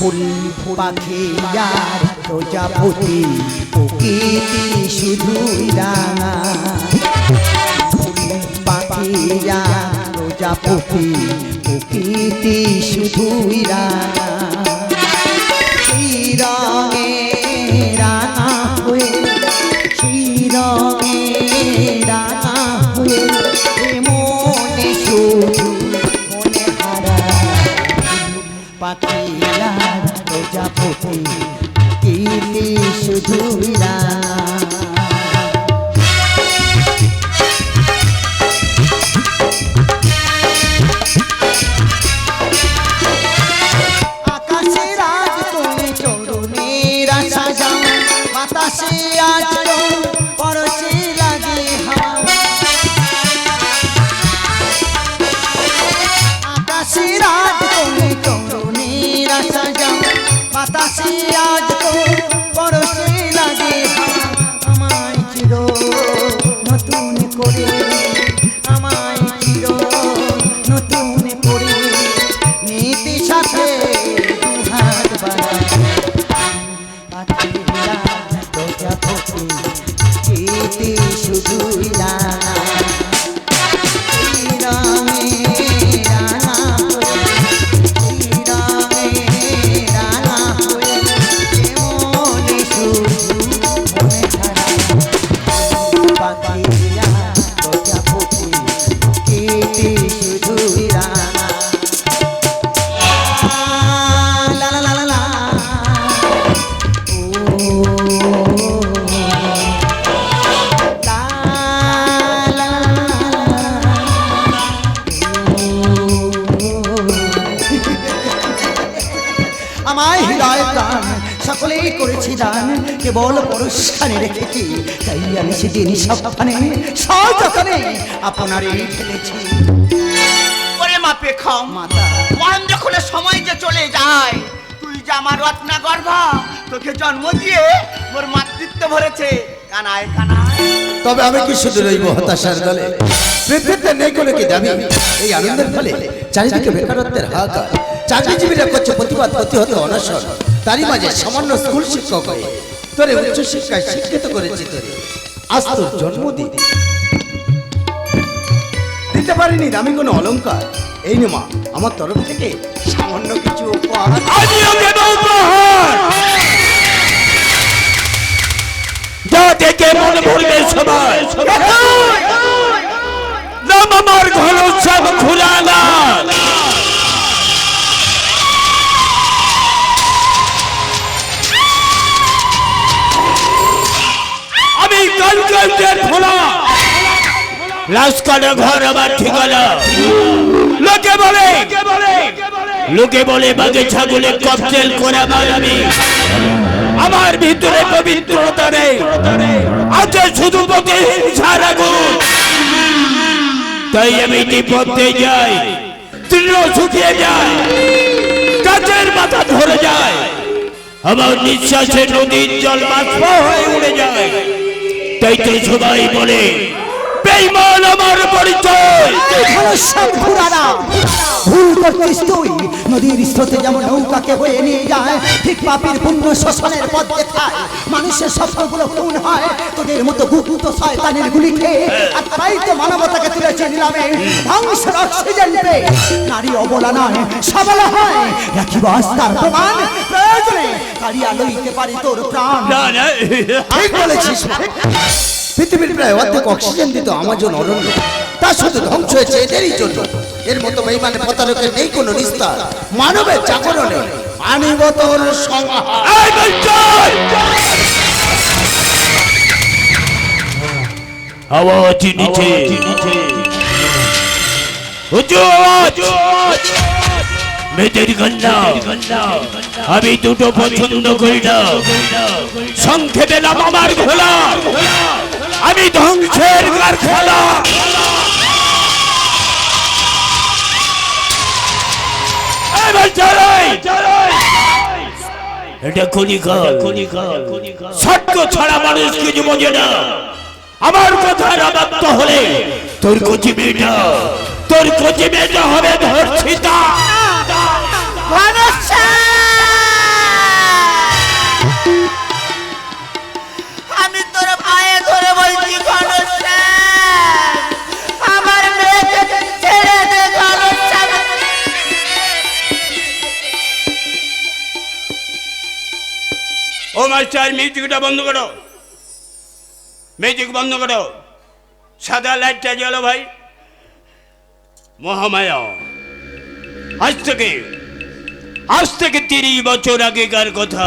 ফুল পাখি আর প্রজাপতি প্রকৃতি শুধুই রাঙা। ফুল পাখি প্রজাপতি প্রকৃতি রাঙা। কীর্তি Thank you. সকলেই করেছি দান। কেবল পুরস্কারে রেখেছি তাই আমি সেদিন সাবধানে সযতনে আপনারই ফেলেছি ওরে মাপে খাও মাতা। মহেন্দ্রক্ষণের সময় যে চলে যায় তুই যে আমার রত্না গর্ভা তোকে জন্ম দিয়ে মোর মাতৃত্ব ভরেছে কানায় কানায়। তবে আমি কি শুধু রইব হতাশার দলে? পৃথিবীতে নেই কোনো কি দাবি এই আনন্দের ফলে চারিদিকে বেকারত্বের হাহাকার। চাকরিজীবীরা করছে প্রতিবাদ প্রতিহত অনশন। তারই মাঝে সামান্য স্কুল শিক্ষক হয়ে তোরে উচ্চ শিক্ষায় শিক্ষিত করেছি তোরে আজ তোর জন্মদিন দিতে পারিনি দামি কোনো অলংকার এই নে মা আমার তরফ থেকে সামান্য কিছু উপহার যা দেখে মন ভরবে সবাই নাম আমার ঘন সব খুলানা রাজকাটা ঘর ঠিকানা লোকে বলে লোকে বলে বাগে ছাগলে ককটেল করে আমি। আমার ভিতরে পবিত্রতা নেই। আছে শুধু পথে হিংসার আগুন। তাই আমি বিপদে যাই। তৃণ শুকিয়ে যায়। গাছের মাথা ধরে যায়। আমার নিঃশ্বাসে নদীর জল বাষ্প হয়ে উড়ে যায়। তাই তো সবাই বলে। বেইমান আমার পরিচয়। ভুল করছিস তুই। নদীর স্রোতে যেমন নৌকাকে হয়ে নিয়ে যায় ঠিক পাপির পুণ্য শোষণের পথ দেখায়। মানুষের স্বপ্নগুলো খুন হয় তোদের মতো গুপ্ত শয়তানের গুলি খেয়ে আর তাই তো মানবতাকে তুলেছে নিলামে ধ্বংসের অক্সিজেন পেয়ে নারী অবলা নয় সবলা হয়। রাখিব আস্থার প্রমাণ প্রয়োজনে কারিয়া লইতে পারি তোর প্রাণ। ঠিক বলেছিস। পৃথিবীর প্রায় অর্ধেক অক্সিজেন দিত আমার জন্য অরণ্য। তা শুধু ধ্বংস হয়েছে এদেরই জন্য। এর মতো বেইমানে প্রতারকের নেই কোনো নিস্তার। মানবের জাগরণে আনিব তোর আওয়াজ। নিচে মেয়েদের আমি দুটো পছন্দ করি না। সংক্ষেপে নাম আমার ঘোলা। আমি ধ্বংসের কারখানা। এটা সত্য ছাড়া মানুষ আমার কথা রাবাত্ত হলে তোর কচি মেয়েটা তোর কচি মেয়েটা হবে ধর্ষিতা। মাস্টার মিউজিকটা বন্ধ করো। মিউজিক বন্ধ করো। সাদা লাইটটা জ্বালো ভাই। মহামায়া। আজ থেকে আজ থেকে তিরিশ বছর আগেকার কথা।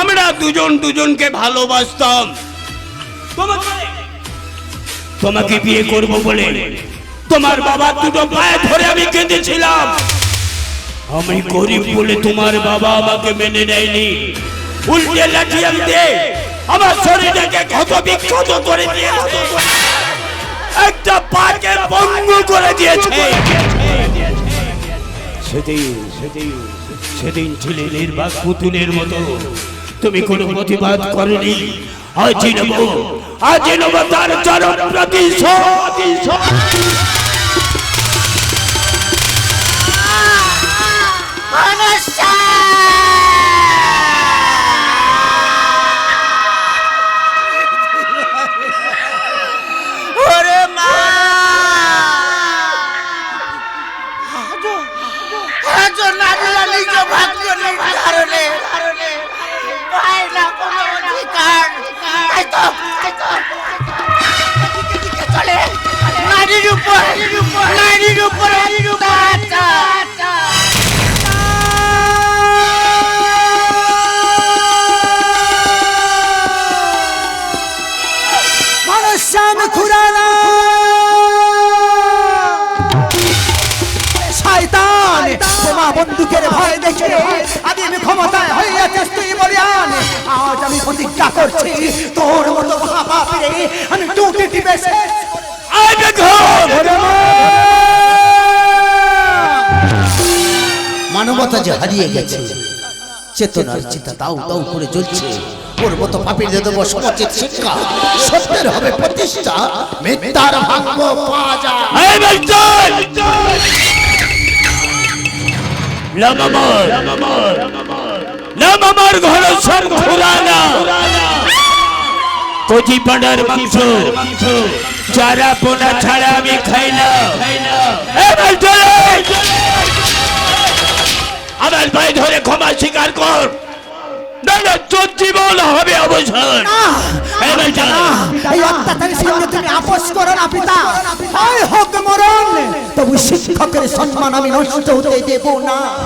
আমরা দুজন দুজনকে ভালোবাসতাম। তোমাকে তোমাকে বিয়ে করব বলে। তোমার বাবা দুটো পায়ে ধরে আমি কেঁদেছিলাম। আমি গরিব বলে তোমার বাবা আমাকে মেনে নেয়নি। উল্টে লাঠিয়াম দিয়ে আমার শরীরটাকে ক্ষত বিক্ষত করে দিয়ে একটা পাকে ভঙ্গ করে দিয়েছে। সেদিন সেদিন সেদিন ছিলে নির্বাক পুতুলের মতো। তুমি কোনো প্রতিবাদ করনি। আজ নেব আজ নেব তার চরম প্রতিশোধ। ওরে আজো নারীরা নিজ ভাগ্য নির্ধারণে। পায় না, কোনো অধিকার। তাই তো চলে নারীর উপর নারীর উপর। বন্দুকের ভয় দেখে আজ আমি ক্ষমতায় হইয়াছে তুই বলিয়ান। আজ আমি প্রতিজ্ঞা করছি তোর মতো মহাপাপীরে আমি টুটি টিপে শেষ আই মানবতা যে হারিয়ে গেছে চেতনার চিতা দাউ দাউ করে জ্বলছে ওর মতো পাপির দেব সমচিত শিক্ষা সত্যের হবে প্রতিষ্ঠা। মিথ্যার পাজা এই মাস্টার লামামার লামামার ঘর সব ঘুরানা কচি পাঁডার মাংস চারা পোনা ছাড়া আমি খাই না। আমার ভাই ধরে ক্ষমা স্বীকার কর। তোর জীবন হবে অবসান এই এই সঙ্গে তুমি আপোষ করো না পিতা। হয় হোক মরণ। তবু শিক্ষকের সম্মান আমি নষ্ট হতে দেব না।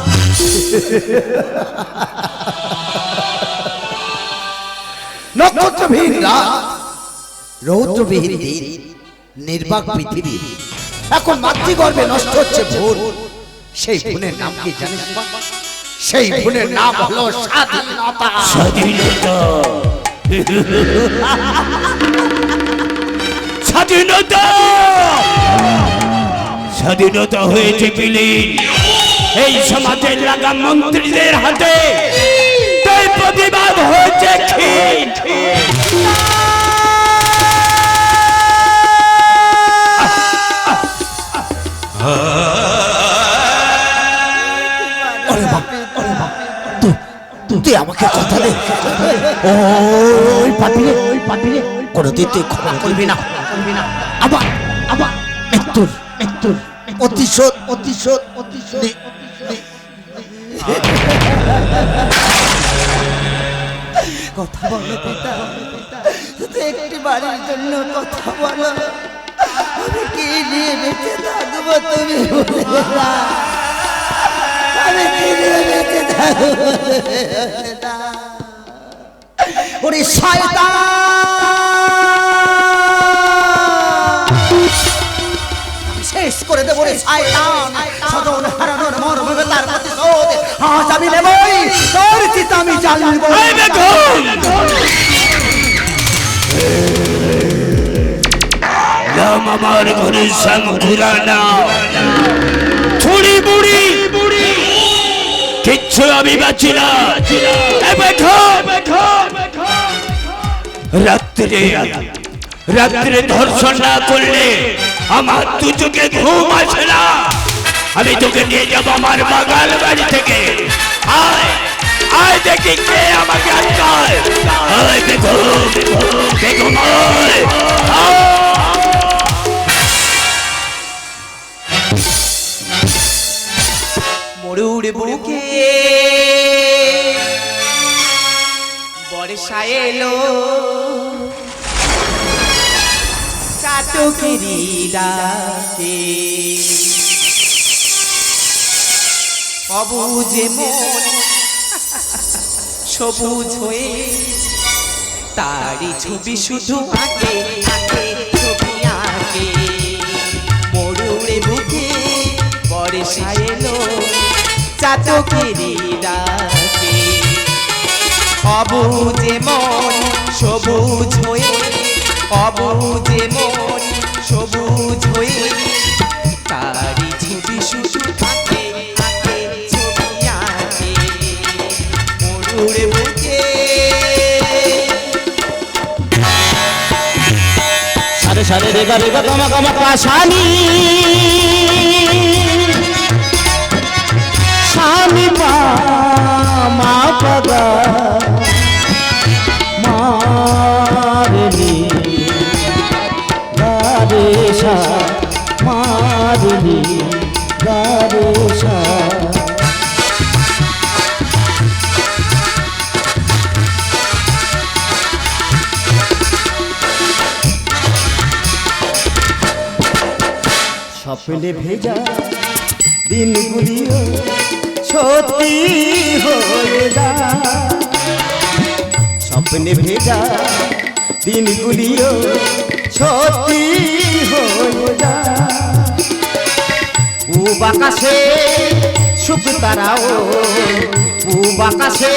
নক্ষত্রবিহীন রাত রৌদ্রবিহীন দিন নির্বাক পৃথিবী। এখন মাতৃগর্ভে নষ্ট হচ্ছে ভুল। সেই ভুলের নাম কি জানিস সেই ভুলের নাম হলো স্বাধীনতা। স্বাধীনতা। স্বাধীনতা! স্বাধীনতা হয়েছে বিলীন। এই সমাজের লাগা মন্ত্রীদের হাতে তাই প্রতিবাদ হয়েছে তুই আমাকে কথা দে। ওই পাপিরে ওই পাপিরে কোনোদিন তুই ক্ষমা করবি না। আবার আবার মৃত্যুর মৃত্যুর অতিশোধ অতিশোধ অতিশোধ কথা বলো পিতা একটি বাড়ির জন্য কথা বলো আমি কি নিয়ে বেঁচে থাকব তুমি। আমি কি নিয়ে বেঁচে থাকব ওরে শয়তান! করে দেবো রে শয়তান সজন হারানোর মর্মে তার প্রতিশোধ। আজ আমি নেবই তোর চিতা আমি জ্বালবো এই নাম আমার ছুরি বুড়ি কিচ্ছু আমি বাঁচি না। এই দেখো রাত্রে রাত্রে ধর্ষণ না করলে আমার দু চোখে ঘুম আসে না। আমি তোকে নিয়ে যাব আমার বাগাল বাড়ি থেকে। আয় আয় কে আমাকে আয় দেখো এলো। চাটকেরি ডাকে। অবুঝে মন, সবুজ হয়ে তারই ছবি শুধু আঁকে আঁকে, ছবি আঁকে। মরুড়ে বুকে বর্ষা এলো চাতকেরি ডাকে। অবুঝে মন, সবুজ হয়ে মন সারে রেগা রেগা গমা গমা পাশানি স্বামী মা মা পাগা মারনি গারে সা মারনি গারে সা। স্বপ্নে ভেজা দিনগুলিও সত্যি হয়ে যায় স্বপ্নে ভেজা সত্যি হয়ে যায় পূব আকাশে সুখ তারাও, পূব আকাশে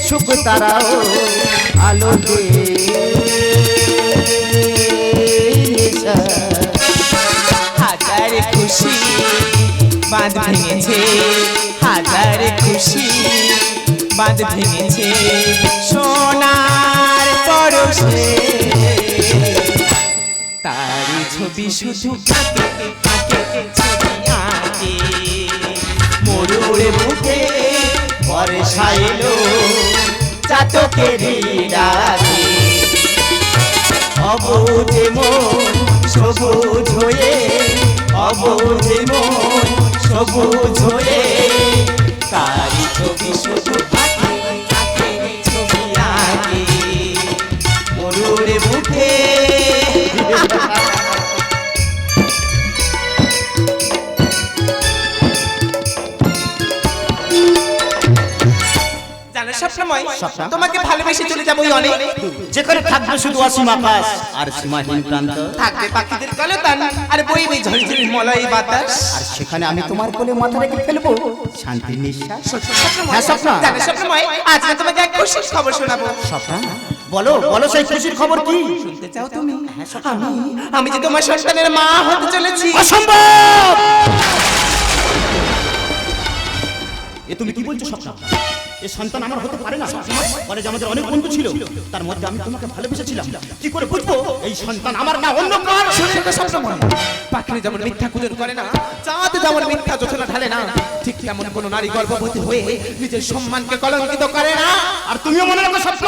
সুখ তারাও আলো বাঁধ ভেঙেছে, হাজার খুশি বাঁধ ভেঙেছে, সোনার পরশে। তারই ছবি শুধু আঁকে আঁকে ছবি আঁকে। মরুড়ে বুকে বর্ষা এলো, চাতকেরি ডাকে। অবুঝে মন সবুজ হয়ে অবুঝে মন সবুজ হয়ে তারি ছবি শুধু ছবি মরুরে বুকে জানো তোমাকে ভালোবেসে চলে যাব অনেক। যেখানে থাকবে শুধু অসীম আকাশ। আর সীমাহীন প্রান্ত। থাকবে পাখিদের কলতান আর বইবে ঝরঝরি মলয় বাতাস। আর সেখানে আমি তোমার কোলে মাথা রেখে ফেলব শান্তির নিঃশ্বাস। হ্যাঁ, স্বপ্না। জানো সবসময় আজ না তোমাকে এক খুশির খবর শোনাবো। স্বপ্না বলো বলো সেই খুশির খবর কি? শুনতে চাও তুমি? আমি আমি যে তোমার সন্তানের মা হতে চলেছি। অসম্ভব! এ তুমি কি বলছো স্বপ্ন? এ সন্তান আমার হতে পারে না। যে আমাদের অনেক বন্ধু ছিল তার মধ্যে আমি তোমাকে ভালোবেসেছিলাম। কি করে বুঝব? এই সন্তান আমার না অন্য কার? সবসময়। পাখিরে যেমন মিথ্যা কুজন করে না চাঁদ যেমন মিথ্যা যোচনা ঢালে না ঠিক তেমন কোন নারী গর্ভবতী হয়ে নিজের সম্মানকে কলঙ্কিত করে না। আর তুমিও মনে রাখো স্বপ্ন।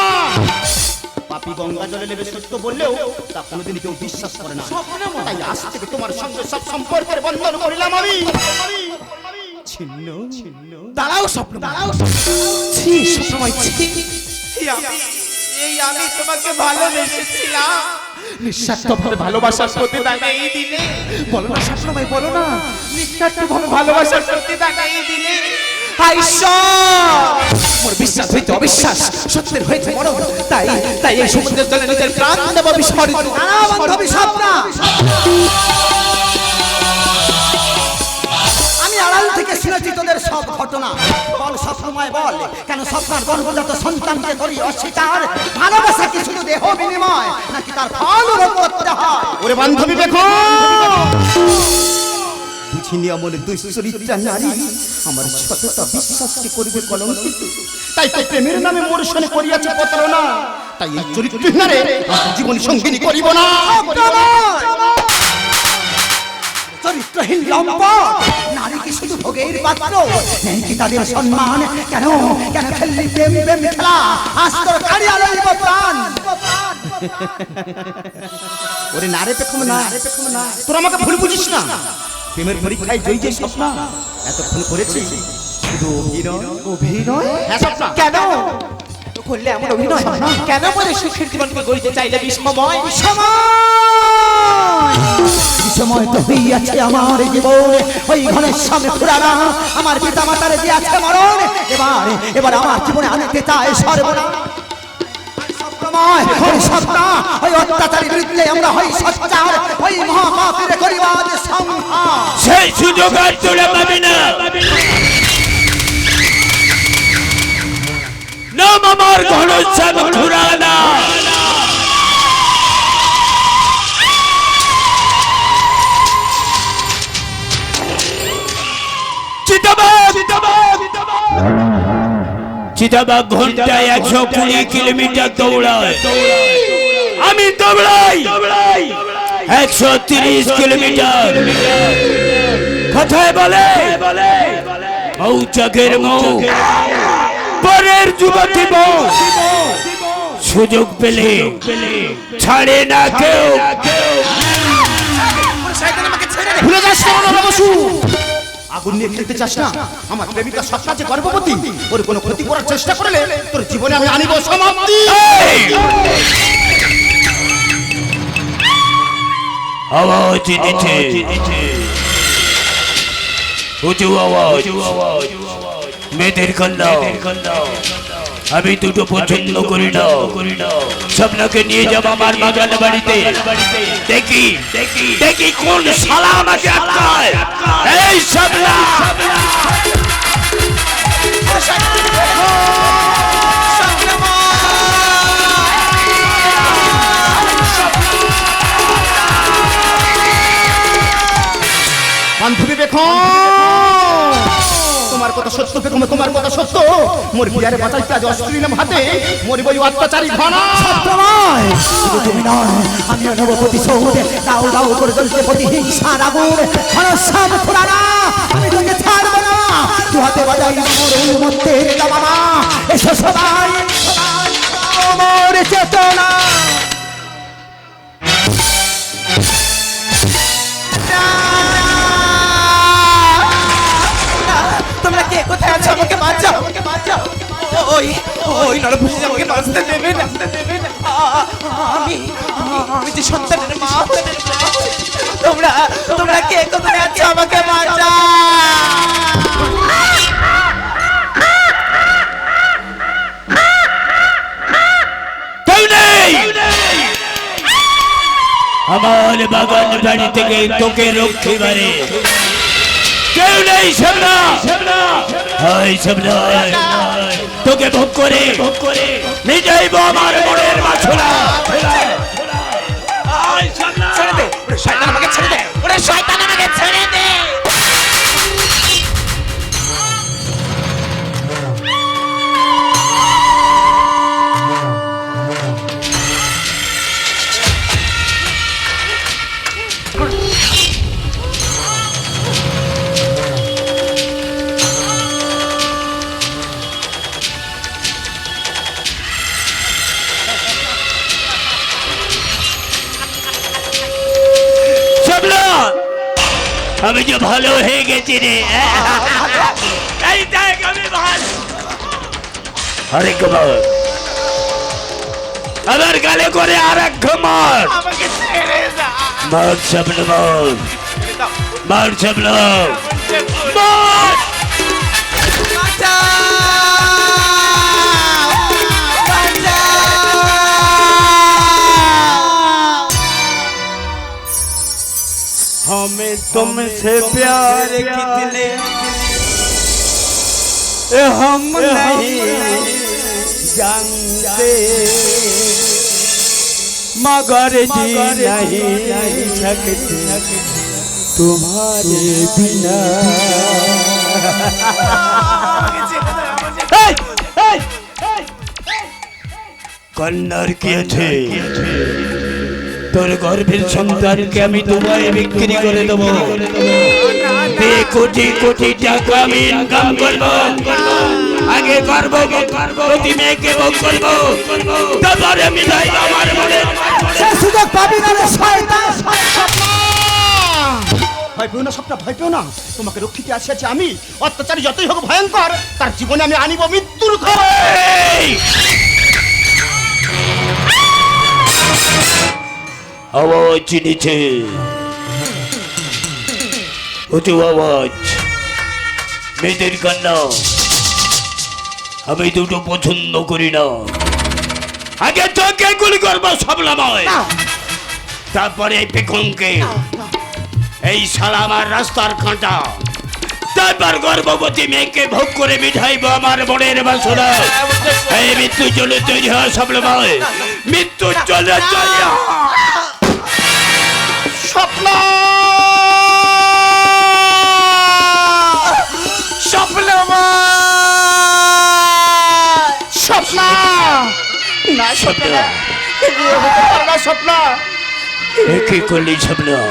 পাপি গঙ্গা জলে নেবে সত্য বললেও তা কোনোদিন কেউ বিশ্বাস করে না। তাই আজ থেকে তোমার সঙ্গে সব সম্পর্কের বন্ধন করিলাম আমি। ছিন্ন। ছিন্ন। দাঁড়াও স্বপ্ন দাঁড়াও ছি সবসময় ছি। এই আমি- তোমাকে ভালোবেসেছিলাম। নিঃস্বার্থভাবে ভালোবাসার প্রতিদান এই দিলে বলো না সবসময় বলো না। নিঃস্বার্থভাবে ভালোবাসার প্রতিদান এই দিলে! মোর বিশ্বাস হইতে অবিশ্বাস সত্যের হয়েছে বড় তাই তাই এই সমুদ্রের জলে নিজের প্রাণ দেব বিসর্জন দাঁড়াও বান্ধবী স্বপ্না আমি আড়াল থেকে শুনেছি তোদের সব ঘটনা। বল সবসময় বল কেন স্বপ্নার গর্ভজাত সন্তানকে করি অস্বীকার? ভালোবাসা কি শুধু দেহ বিনিময় নাকি তার ফল করতে হয় ওরে বান্ধবী দেখো! বুঝিনি দুশ্চরিত্রা নারী। আমার সততা বিশ্বাসকে করিবে কলঙ্কিত? তাই তো প্রেমের নামে মোর সনে করিয়াছে প্রতারণা। তাই এই আমার জীবন সঙ্গিনী করিব না। চরিত্রহীন লম্পট নারী কি শুধু ভোগের পাত্র। নেই কি তাদের সম্মান? কেন? কেন? খেললি প্রেম প্রেম খেলা? আজ তোর কারিয়া লইব প্রাণ। ওরে নারে পেখম না। তোর আমাকে ভুল বুঝিস না। প্রেমের পরীক্ষায় জয়ী যে স্বপ্ন এতক্ষণ করেছি। শুধু অভিনয় অভিনয়? হ্যাঁ স্বপ্ন। কেন? করলে এমন অভিনয়? কেন বলে সুখের জীবনকে গড়িতে চাইলে বিসময় সময়? তো হইয়াছে আমার জীবন। ওই ঘরের সামনে ফুরানা আমার পিতা মাতার যে আছে মরণ এবার এবার আমার জীবনে আনতে চায় সর্বনা ওই সত্তা, ওই অত্যাচারীর বিরুদ্ধে আমরা হই সচ্চার। ওই মহাপাপের করিবাদ সেই সুযোগ আর পাবি না। নাম আমার ঘনশ্যাম খুরানা চিতাবাগ ঘন্টায় একশো কুড়ি কিলোমিটার দৌড়ায়। আমি দৌড়াই। একশো তিরিশ কিলোমিটার। কথায় বলে। মৌচাকের মৌ। পরের যুবতী বউ সুযোগ পেলে ছাড়ে না কেউ। ভুলে যাস বসু। আগুন নিয়ে খেলতে চাস না? আমার প্রেমিকা সত্তা যে গর্ভবতী ওর কোনো ক্ষতি করার চেষ্টা করলে তোর জীবনে আমি আনিব সমাপ্তি। আওয়াজ দিচ্ছে উঁচু আওয়াজ। মেয়েদের কন্যা। আমি দুটো পছন্দ করি না। স্বপ্নকে নিয়ে যাব আমার বাগান বাড়িতে। দেখি দেখি দেখি কোন শালা আমাকে আটকায়। এই বান্ধবী দেখো তোমার কথা সত্য বেগম তোমার কথা সত্য মোর বিয়ারে বাঁচাইতে আজ অস্ত্রী নাম হাতে মোর বই অত্যাচারী ঘনা সত্যময় তুমি নয় আমি নেব প্রতিশোধ দাও দাও করে জ্বলছে প্রতিহিংসার আগুন ঘনশ্যাম খুড়ানা আমি তোকে ছাড়ব না দু হাতে বাজাই মোর উন্মত্তের দাবানা এসো সবাই সবাই, মোর চেতনা ওই ওই নরভূষণ আমাকে বাঁচতে দেবে না দেবে না। আমি আমি যে সন্তানের মা তোমরা তোমরা কে কোথায় আছো? আমাকে নেই। আমার বাগান বাড়ি থেকে তোকে রক্ষে বারে কেউ নেই সামনা হয় সামনা তোকে ভোগ করে। ভোগ করে নিজেই আমার মনের মাছলা ছেড়ে দে। ওরে শয়তান আমাকে ছেড়ে দে। ওরে শয়তান আমাকে ছেড়ে দে। আমি যে ভালো হয়ে গেছি রে। এই দেখ আমি ভালো। আরে কমার আমার গালে করে আর এক ঘুমার মার স্বপ্ন। মার মার স্বপ্ন। মার हमें तुमसे प्यार कितने ए हम नहीं जानते। मगर जी नहीं सकते। तुम्हारे बिना। कन्नर के थे। তোর গর্ভের সন্তানকে আমি দুবাই বিক্রি করে দেবো। কোটি কোটি টাকা আমি ইনকাম করব। আগে করব প্রতি মেয়েকে ভোগ করব। তারপরে আমি যাই আমার মনে। সে সুযোগ পাবি না রে শয়তান ভয় পেও না স্বপ্ন ভয় পেও না। তোমাকে রক্ষিতে আসিয়াছি আমি। অত্যাচারী যতই হোক ভয়ঙ্কর তার জীবনে আমি আনিব মৃত্যুর খবর। আওয়াজ চিনেছে। উঁচু আওয়াজ। মেয়েদের কান্না। আমি দুটো পছন্দ করি না। আগে তোকে গুলি করব সবলাময়। তারপরে এই পেখমকে। এই শালা আমার রাস্তার কাঁটা। তারপর গর্ভবতী মেয়েকে ভোগ করে মিঠাইব আমার মনের বাসনা। এই মৃত্যু চলে তৈরি হওয়া সবলাময়। মৃত্যু চলে তৈরি স্বপ্ন। স্বপ্ন স্বপ্ন। না স্বপ্ন। না। স্বপ্ন। কি করলি স্বপ্ন।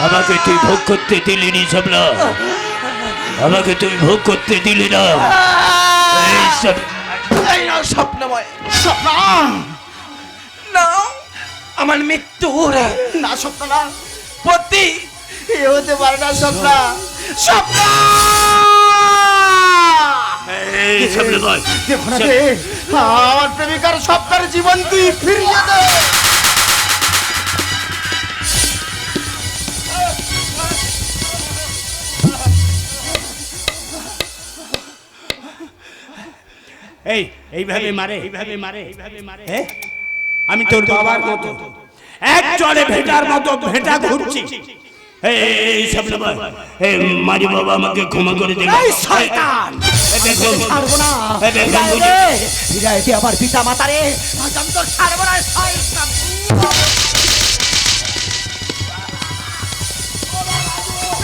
আমাকে তুই ভোগ করতে দিলি নি স্বপ্ন। আমাকে তুই ভোগ করতে দিলি না স্বপ্নময়। স্বপ্ন। না। আমার মৃত্যু না স্বপ্ন না। পতি এ হতে পারে না স্বপ্ন। স্বপ্ন! আমার প্রেমিকার স্বপ্নের জীবন তুই ফিরিয়ে দে। এই এইভাবে মারে। এইভাবে মারে এইভাবে মারে। আমি তোর বাবার মতো। এক চলে ভেটার মতো ভেটা ঘুরছি। এই, এই, এই সব মারি বাবা আমাকে ক্ষমা করে এই শয়তান! ছাড়বো না। আমার পিতা আমি ছাড়বো না শয়তান।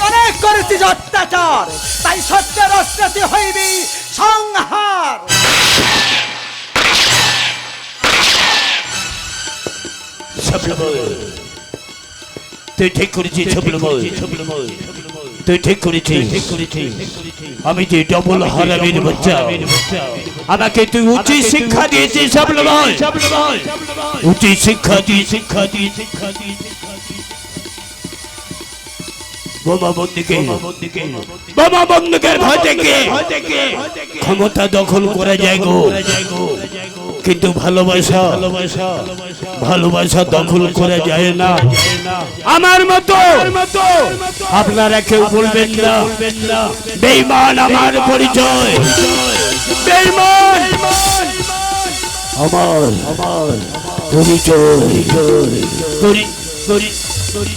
অনেক করেছিস অত্যাচার তাই সত্যের অস্ত্রতে হইবি সংহার। তুই ঠিক করেছিস তুই ঠিক করেছিস আমি যে ডবল হারামির বাচ্চা। আমাকে তুই উচিত শিক্ষা দিয়েছিস উচিত শিক্ষা দিয়ে শিক্ষা দিয়ে শিক্ষা দিয়ে বোমা বন্দুকে বোমা বন্দুকের ভয় থেকে ক্ষমতা দখল করা যায় গো কিন্তু ভালোবাসা ভালোবাসা ভালোবাসা দখল করা যায় না। আমার মতো আপনারা কেউ বলবেন না। বেইমান আমার পরিচয়। বেইমান আমার আমার পরিচয়। পরি পরি পরি